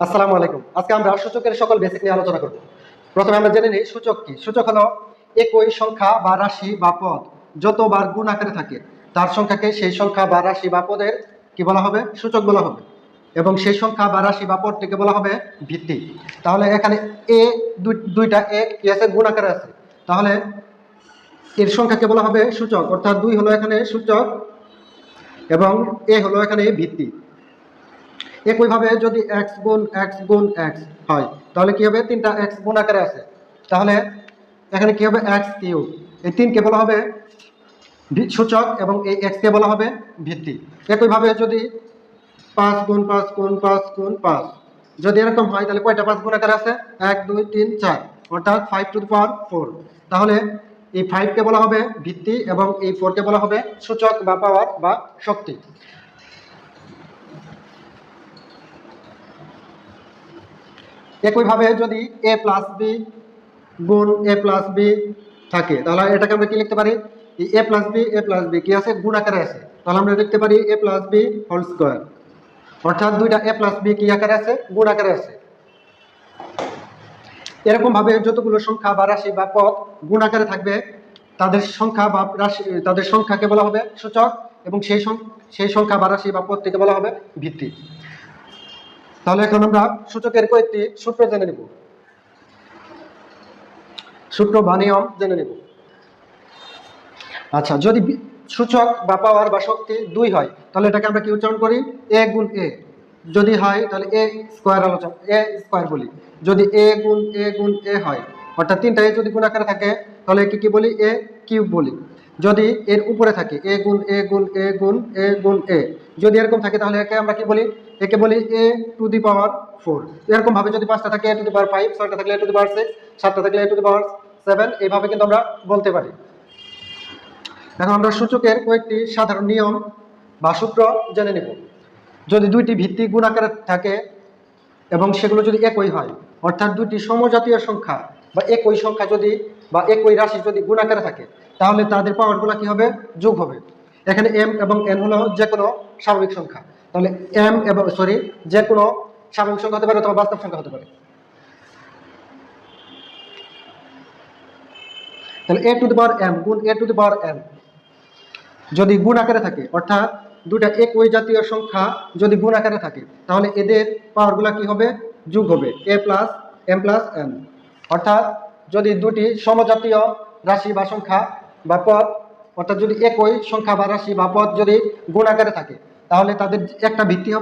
আসসালামু আলাইকুম। আজকে আমরা সূচকের সকল বেসিক নিয়ে আলোচনা করব। প্রথমে আমরা জেনে নিই সূচক কি। সূচক হলো একই সংখ্যা বা রাশি বা পদ। যতবার গুণ আকারে থাকে, তার সংখ্যাকে সেই সংখ্যা বা রাশি বা পদের কি বলা হবে? সূচক বলা হবে। এবং সেই সংখ্যা বা রাশি বা পদটিকে বলা হবে ভিত্তি। তাহলে এখানে এ, দুই- দুইটা এ, কি আছে? গুণ আকারে আছে। তাহলে এর সংখ্যাকে বলা হবে সূচক। অর্থাৎ দুই হলো এখানে সূচক এবং এ হলো এখানে ভিত্তি। একইভাবে যদি এক্স গুণ এক্স গুণ এক্স হয়, তাহলে কি হবে? তিনটা এক্স গুণ আকারে আছে। তাহলে এখানে কি হবে? এক্স কিউ এই তিনকে বলা হবে সূচক এবং এই এক্সকে বলা হবে ভিত্তি। একইভাবে যদি পাঁচ গুণ পাঁচ গুণ পাঁচ গুণ পাঁচ যদি এরকম হয়, তাহলে কয়টা পাঁচ গুণ আকারে আছে? এক, দুই, তিন, চার। অর্থাৎ ফাইভ টু পাওয়ার ফোর তাহলে এই ফাইভকে বলা হবে ভিত্তি এবং এই ফোরকে বলা হবে সূচক বা পাওয়ার বা শক্তি। একইভাবে যদি এ প্লাস বি গুণ এ প্লাস বি থাকে, তাহলে এটাকে আমরা কি লিখতে পারি? A plus B A plus B কি আছে? গুণ আকারে আছে। তাহলে আমরা লিখতে পারি A plus B whole square অর্থাৎ দুইটা এ প্লাস বি কি আকারে আছে? গুণ আকারে আছে। এরকম ভাবে যতগুলো সংখ্যা বা রাশি বা পদ গুণ আকারে থাকবে, তাদের সংখ্যা বা রাশি, তাদের সংখ্যাকে বলা হবে সূচক এবং সেই সেই সংখ্যা বা রাশি বা পদটিকে বলা হবে ভিত্তি তাহলে এখন আমরা সূচকের কয়েকটি সূত্র জেনে নেব। সূত্র বা নিয়ম জেনে নেব। আচ্ছা যদি সূচক বা পাওয়ার বা শক্তি দুই হয়, তাহলে এটাকে আমরা কি উচ্চারণ করি? এ গুণ এ যদি হয়, তাহলে এ স্কোয়ার আলোচনা এ স্কোয়ার বলি। যদি এ গুণ এ গুণ এ হয়, অর্থাৎ তিনটা এ যদি গুণ থাকে, তাহলে কি কি বলি? এ কিউব বলি। যদি এর উপরে থাকে, এ গুণ এ গুণ এ গুণ এ গুণ, এ। যদি এরকম থাকে, তাহলে একে আমরা কি বলি? একে বলি এ টু দি পাওয়ার ফোর। এরকম ভাবে যদি পাঁচটা থাকে, এ টু দি পাওয়ার ফাইভ, ছয়টা থাকলে এ টু দি পাওয়ার সিক্স, সাতটা থাকলে এ টু দি পাওয়ার সেভেন, এইভাবে কিন্তু আমরা বলতে পারি। এখন আমরা সূচকের কয়েকটি সাধারণ নিয়ম বা সূত্র জেনে নেব। যদি দুইটি ভিত্তি গুণ আকারে থাকে এবং সেগুলো যদি একই হয়, অর্থাৎ দুটি সমজাতীয় সংখ্যা বা একই সংখ্যা যদি বা একই রাশি যদি গুণ আকারে থাকে তাহলে তাদের পাওয়ারগুলো কি হবে? যোগ হবে। এখানে এম এবং এন হলো যে কোনো স্বাভাবিক সংখ্যা। তাহলে এম এবং সরি যে কোনো স্বাভাবিক সংখ্যা হতে পারে অথবা বাস্তব সংখ্যা হতে পারে। তাহলে এ টু দি পাওয়ার এম গুণ এ টু দি পাওয়ার এম যদি গুণ আকারে থাকে, অর্থাৎ দুটা একই জাতীয় সংখ্যা যদি গুণ আকারে থাকে, তাহলে এদের পাওয়ারগুলো কি হবে? যোগ হবে। A plus M plus N অর্থাৎ যদি দুটি সমজাতীয় রাশি বা সংখ্যা বা পদ অর্থাৎ যদি একই সংখ্যা বা রাশি বা পদ যদি গুণ আকারে থাকে, তাহলে তাদের একটা ভিত্তি হবে